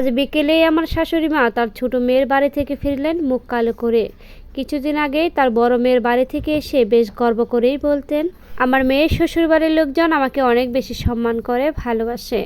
আজ বিকেলেই আমার শাশুড়ি মা তার ছোট মেয়ের বাড়ি থেকে ফিরলেন মুখ কালো করে। কিছুদিন আগেই তার বড় মেয়ের বাড়ি থেকে এসে বেশ গর্ব করেই বলতেন, আমার মেয়ের শ্বশুর বাড়ির লোকজন আমাকে অনেক বেশি সম্মান করে, ভালোবাসে।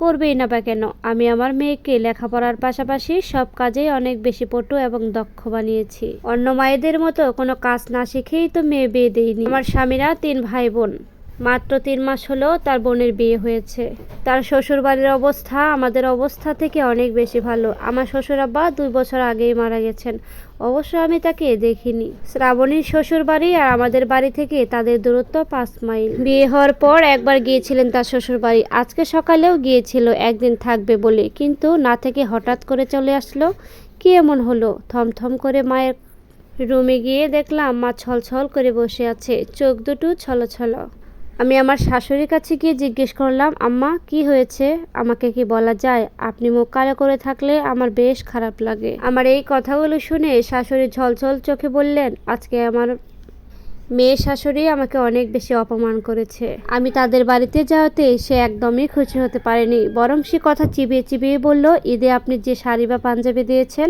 করবেই না বা কেন? আমি আমার মেয়েকে লেখাপড়ার পাশাপাশি সব কাজেই অনেক বেশি পটু এবং দক্ষ বানিয়েছি। অন্য মায়েদের মতো কোনো কাজ না শিখেই তো মেয়ে বিয়ে দেয়নি। আমার স্বামীরা তিন ভাই বোন। মাত্র তিন মাস হলো তার বোনের বিয়ে হয়েছে। তার শ্বশুর বাড়ির অবস্থা আমাদের অবস্থা থেকে অনেক বেশি ভালো। আমার শ্বশুর আব্বা দুই বছর আগেই মারা গেছেন। অবশ্য আমি তাকে দেখিনি। শ্রাবণীর শ্বশুর বাড়ি আর আমাদের বাড়ি থেকে তাদের দূরত্ব পাঁচ মাইল। বিয়ে হওয়ার পর একবার গিয়েছিলেন তার শ্বশুর বাড়ি আজকে সকালেও গিয়েছিল, একদিন থাকবে বলে। কিন্তু না থেকে হঠাৎ করে চলে আসলো, কি এমন হলো? থমথম করে মায়ের রুমে গিয়ে দেখলাম মা ছলছল করে বসে আছে। চোখ দুটো ছলছল। আমি আমার শাশুড়ির কাছে গিয়ে জিজ্ঞেস করলাম, আম্মা, কি হয়েছে? আমাকে কি বলা যায়? আপনি মুখ কালো করে থাকলে আমার বেশ খারাপ লাগে। আমার এই কথাগুলো শুনে শাশুড়ি ঝলঝল চোখে বললেন, আজকে আমার মেয়ে শাশুড়ি আমাকে অনেক বেশি অপমান করেছে। আমি তাদের বাড়িতে যাওয়াতে সে একদমই খুশি হতে পারেনি। বরং সে কথা চিবিয়ে চিবিয়ে বলল, ঈদে আপনি যে শাড়ি বা পাঞ্জাবি দিয়েছেন,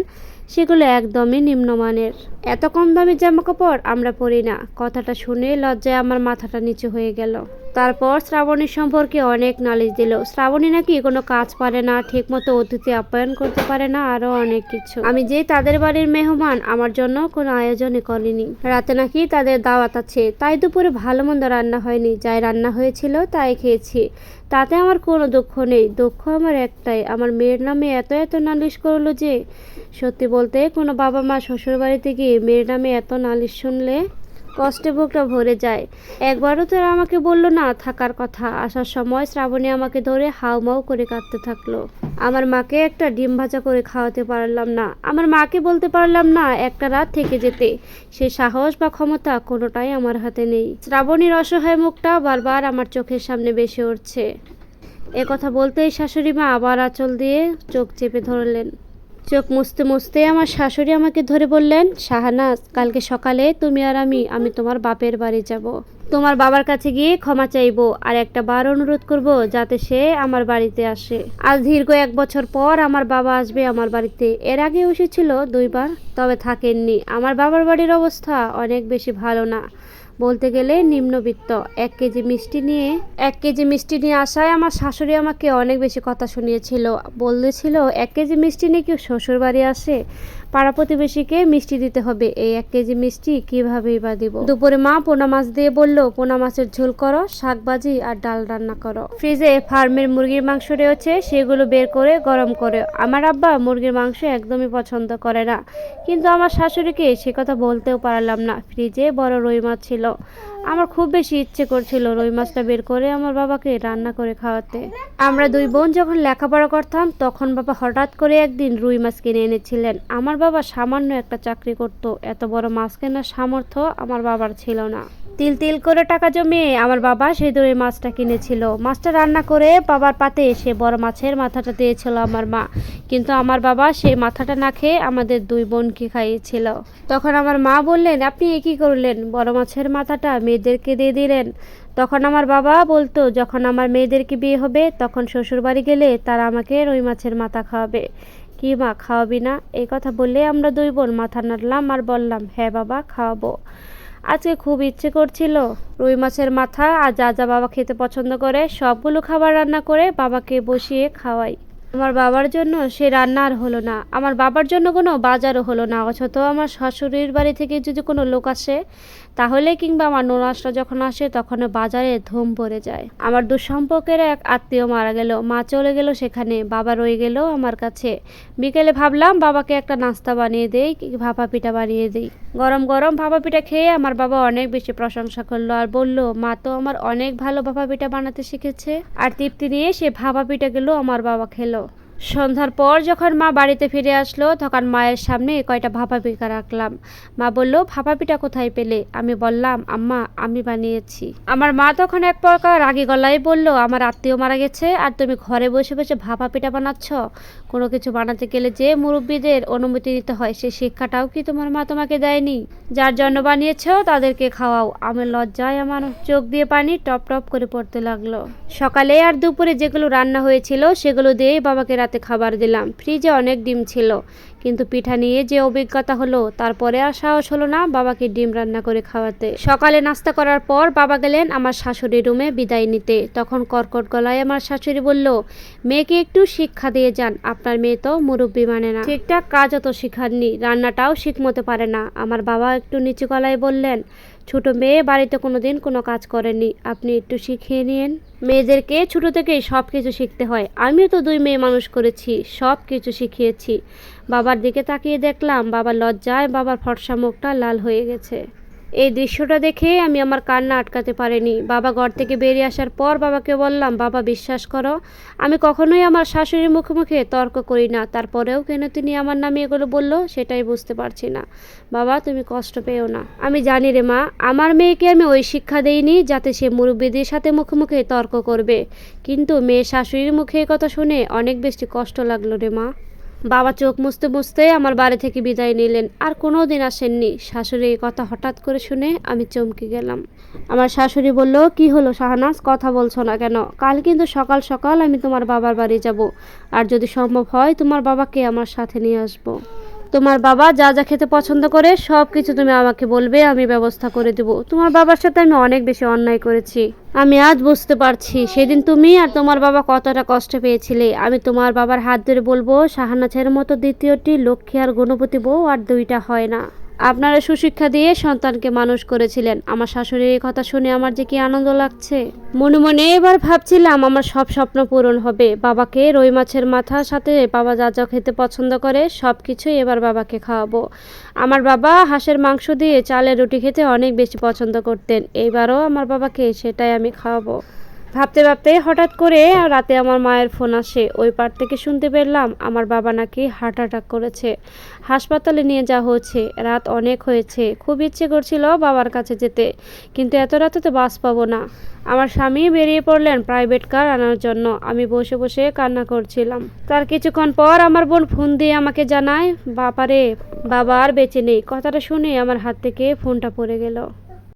সেগুলো একদমই নিম্নমানের। এত কম দামের জামা কাপড় আমরা পরি না। কথাটা শুনে লজ্জায় আমার মাথাটা নিচু হয়ে গেল। তারপর শ্রাবণীর সম্পর্কে অনেক নালিশ দিল। শ্রাবণী নাকি কোনো কাজ পারে না, ঠিকমতো অতিথি আপ্যায়ন করতে পারে না আরও অনেক কিছু। আমি যে তাদের বাড়ির মেহমান, আমার জন্য কোনো আয়োজনই করিনি। রাতে নাকি তাদের দাওয়াত আছে, তাই দুপুরে ভালো মন্দ রান্না হয়নি। যাই রান্না হয়েছিল, তাই খেয়েছি। তাতে আমার কোনো দুঃখ নেই। দুঃখ আমার একটাই, আমার মেয়ের নামে এত এত নালিশ করল যে, সত্যি বলতে কোনো বাবা মা শ্বশুর বাড়িতে গিয়ে মেয়ের নামে এত নালিশ শুনলে কষ্টে বুকটা ভরে যায়। একবারও তো আমাকে বলল না থাকার কথা। আসার সময় শ্রাবণী আমাকে ধরে হাউমাউ করে কাঁদতে থাকল। আমার মাকে একটা ডিম ভাজা করে খাওয়াতে পারলাম না। আমার মাকে বলতে পারলাম না একটা রাত থেকে যেতে। সে সাহস বা ক্ষমতা কোনোটাই আমার হাতে নেই। শ্রাবণীর অসহায় মুখটা বারবার আমার চোখের সামনে বেশি উঠছে। কথা বলতেই শাশুড়ি মা আবার আঁচল দিয়ে চোখ চেপে ধরলেন। চোখ মুছতে মুছতে আমার শাশুড়ি আমাকে ধরে বললেন শাহানাজ কালকে সকালে তুমি আর আমি আমি তোমার বাপের বাড়ি যাব। তোমার বাবার কাছে গিয়ে ক্ষমা চাইব আর একটা বার অনুরোধ করব যাতে সে আমার বাড়িতে আসে। আজ দীর্ঘ এক বছর পর আমার বাবা আসবে আমার বাড়িতে। এর আগে এসেছিল দুইবার, তবে থাকেননি। আমার বাবার বাড়ির অবস্থা অনেক বেশি ভালো না। বলতে গেলে নিম্নবিত্ত। এক কেজি মিষ্টি নিয়ে, এক কেজি মিষ্টি নিয়ে আসায় আমার শাশুড়ি আমাকে অনেক বেশি কথা শুনিয়েছিল। বলেছিল, এক কেজি মিষ্টি নিয়ে কেউ শ্বশুর বাড়ি আসে? পাড়া প্রতিবেশীকে মিষ্টি দিতে হবে। এই এক কেজি মিষ্টি কীভাবেই বা দিব? দুপুরে মা পোনা মাছ দিয়ে বলল, পোনা মাছের ঝোল করো, শাক ভাজি আর ডাল রান্না করো। ফ্রিজে ফার্মের মুরগির মাংস রয়েছে, সেগুলো বের করে গরম করে। আমার আব্বা মুরগির মাংস একদমই পছন্দ করে না। কিন্তু আমার শাশুড়িকে সে কথা বলতেও পারলাম না। ফ্রিজে বড় রুই মাছ ছিল। আমার খুব বেশি ইচ্ছে করছিল রুই মাছটা বের করে আমার বাবাকে রান্না করে খাওয়াতে। আমরা দুই বোন যখন লেখাপড়া করতাম, তখন বাবা হঠাৎ করে একদিন রুই মাছ কিনে এনেছিলেন। আমার বাবা সামান্য একটা চাকরি করত, এত বড় মাছ কেনার সামর্থ্য আমার বাবার ছিল না। তিল তিল করে টাকা জমিয়ে আমার বাবা সেই দূরে মাছটা কিনেছিল। মাছটা রান্না করে বাবার পাতে সে বড় মাছের মাথাটা দিয়েছিল আমার মা। কিন্তু আমার বাবা সেই মাথাটা না খেয়ে আমাদের দুই বোনকে খাইয়েছিল। তখন আমার মা বললেন, আপনি এ কী করলেন? বড় মাছের মাথাটা মেয়েদেরকে দিয়ে দিলেন? তখন আমার বাবা বলতো, যখন আমার মেয়েদেরকে বিয়ে হবে, তখন শ্বশুর বাড়ি গেলে তারা আমাকে রুই মাছের মাথা খাওয়াবে। কি মা, খাওয়াবি না? এই কথা বললে আমরা দুই বোন মাথা নাড়লাম আর বললাম হ্যাঁ বাবা, খাওয়াবো। আজকে খুব ইচ্ছে করছিল। রুই মাছের মাথা আর যা যা বাবা খেতে পছন্দ করে, সবগুলো খাবার রান্না করে বাবাকে বসিয়ে খাওয়াই। আমার বাবার জন্য সে রান্না আর হলো না। আমার বাবার জন্য কোনো বাজারও হলো না, অথচ আমার শাশুড়ির বাড়ি থেকে যদি কোনো লোক আসে তাহলে কিংবা আমার নোনাসটা যখন আসে তখন বাজারে ধুম পড়ে যায়। আমার দুঃসম্পর্কের এক আত্মীয় মারা গেল। মা চলে গেল সেখানে। বাবা রয়ে গেল আমার কাছে। বিকেলে ভাবলাম, বাবাকে একটা নাস্তা বানিয়ে দেই ভাপা পিঠা বানিয়ে দেই। গরম গরম ভাপা পিঠা খেয়ে আমার বাবা অনেক বেশি প্রশংসা করল আর বলল, মা তো আমার অনেক ভালো ভাপা পিঠা বানাতে শিখেছে। আর তৃপ্তি নিয়ে সে ভাপা পিঠা পিঠাগুলো আমার বাবা খেলো। সন্ধ্যার পর যখন মা বাড়িতে ফিরে আসলো, তখন মায়ের সামনে কয়টা ভাপা পিঠা রাখলাম। মা বলল ভাপা পিঠা কোথায় পেলে? আমি বললাম, আম্মা, আমি বানিয়েছি। আমার মা তখন এক প্রকার রাগি গলায় বলল, আমার আত্মীয় মারা গেছে, আর তুমি ঘরে বসে বসে ভাপা পিঠা বানাচ্ছ? কোনো কিছু বানাতে গেলে যে মুরব্বীদের অনুমতি নিতে হয়, সে শিক্ষাটাও কি তোমার মা তোমাকে দেয়নি? যার জন্য বানিয়েছ, তাদেরকে খাওয়াও। আমার লজ্জায় আমার চোখ দিয়ে পানি টপ টপ করে পড়তে লাগল। সকালে আর দুপুরে যেগুলো রান্না হয়েছিল, সেগুলো দিয়েই বাবাকে রাতে খাবার দিলাম। ফ্রিজে অনেক ডিম ছিল। কিন্তু পিঠা নিয়ে যে অভিজ্ঞতা হলো তারপরে আর সাহস হলো না বাবাকে ডিম রান্না করে খাওয়াতে। সকালে নাস্তা করার পর বাবা গেলেন আমার শাশুড়ি রুমে বিদায় নিতে। তখন কর্কট গলায় আমার শাশুড়ি বলল, মেয়েকে একটু শিক্ষা দিয়ে যান। আপনার মেয়ে তো মুরব্বী মানে না। ঠিকঠাক কাজও তো শিখাননি। রান্নাটাও শিখমতে পারে না। আমার বাবা একটু নিচু গলায় বললেন ছোট মেয়ে, বাড়িতে কোনো দিন কোনো কাজ করেনি আপনি একটু শিখিয়ে নিন। মেয়েদেরকে ছোট থেকেই সব কিছু শিখতে হয়। আমিও তো দুই মেয়ে মানুষ করেছি সব কিছু শিখিয়েছি। বাবার দিকে তাকিয়ে দেখলাম, বাবার লজ্জায় বাবার ফর্সা মুখটা লাল হয়ে গেছে। এই দৃশ্যটা দেখে আমি আমার কান্না আটকাতে পারিনি। বাবা ঘর থেকে বেরিয়ে আসার পর বাবাকে বললাম, বাবা, বিশ্বাস করো, আমি কখনোই আমার শাশুড়ির মুখে মুখে তর্ক করি না। তারপরেও কেন তিনি আমার নামে এগুলো বলল, সেটাই বুঝতে পারছি না। বাবা, তুমি কষ্ট পেও না। আমি জানি রে মা, আমার মেয়েকে আমি ওই শিক্ষা দেইনি যাতে সে মুরব্বীদের সাথে মুখে মুখে তর্ক করবে। কিন্তু মেয়ে শাশুড়ির মুখে কথা শুনে অনেক বেশি কষ্ট লাগল রে মা। বাবা চোখ মুছতে মুছতে আমার বাড়ি থেকে বিদায় নিলেন। আর কোনো দিন আসেননি। শাশুড়ি এই কথা হঠাৎ করে শুনে আমি চমকে গেলাম। আমার শাশুড়ি বলল, কি হলো শাহনাজ? কথা বলছো না কেন? কাল কিন্তু সকাল সকাল আমি তোমার বাবার বাড়ি যাব। আর যদি সম্ভব হয় তোমার বাবাকে আমার সাথে নিয়ে আসব। তোমার বাবা যা যা খেতে পছন্দ করে সব কিছু তুমি আমাকে বলবে, আমি ব্যবস্থা করে দেব। তোমার বাবার সাথে আমি অনেক বেশি অন্যায় করেছি। আমি আজ বুঝতে পারছি, সেদিন তুমি আর তোমার বাবা কতটা কষ্ট পেয়েছিলে। আমি তোমার বাবার হাত ধরে বলব, শাহানাছের মতো দ্বিতীয়টি লক্ষ্মী আর গণপতি বউ আর দুইটা হয় না। আপনারা সুশিক্ষা দিয়ে সন্তানকে মানুষ করেছিলেন। আমার শাশুড়ির এই কথা শুনে আমার যে কি আনন্দ লাগছে। মনে মনে এবার ভাবছিলাম, আমার সব স্বপ্ন পূরণ হবে। বাবাকে রুই মাছের মাথার সাথে, বাবা যা যা খেতে পছন্দ করে সব কিছুই এবার বাবাকে খাওয়াবো। আমার বাবা হাঁসের মাংস দিয়ে চালের রুটি খেতে অনেক বেশি পছন্দ করতেন। এইবারও আমার বাবাকে সেটাই আমি খাওয়াবো। ভাবতে ভাবতে হঠাৎ করে রাতে আমার মায়ের ফোন আসে। ওই পার থেকে শুনতে পেলাম আমার বাবা নাকি হার্ট অ্যাটাক করেছে। হাসপাতালে নিয়ে যাওয়া হয়েছে। রাত অনেক হয়েছে। খুব ইচ্ছে করছিল বাবার কাছে যেতে, কিন্তু এত রাতে তো বাস পাবো না। আমার স্বামী বেরিয়ে পড়লেন প্রাইভেট কার আনার জন্য। আমি বসে বসে কান্না করছিলাম। তার কিছুক্ষণ পর আমার বোন ফোন দিয়ে আমাকে জানায়, বাপারে, বাবা আর বেঁচে নেই। কথাটা শুনে আমার হাত থেকে ফোনটা পড়ে গেল।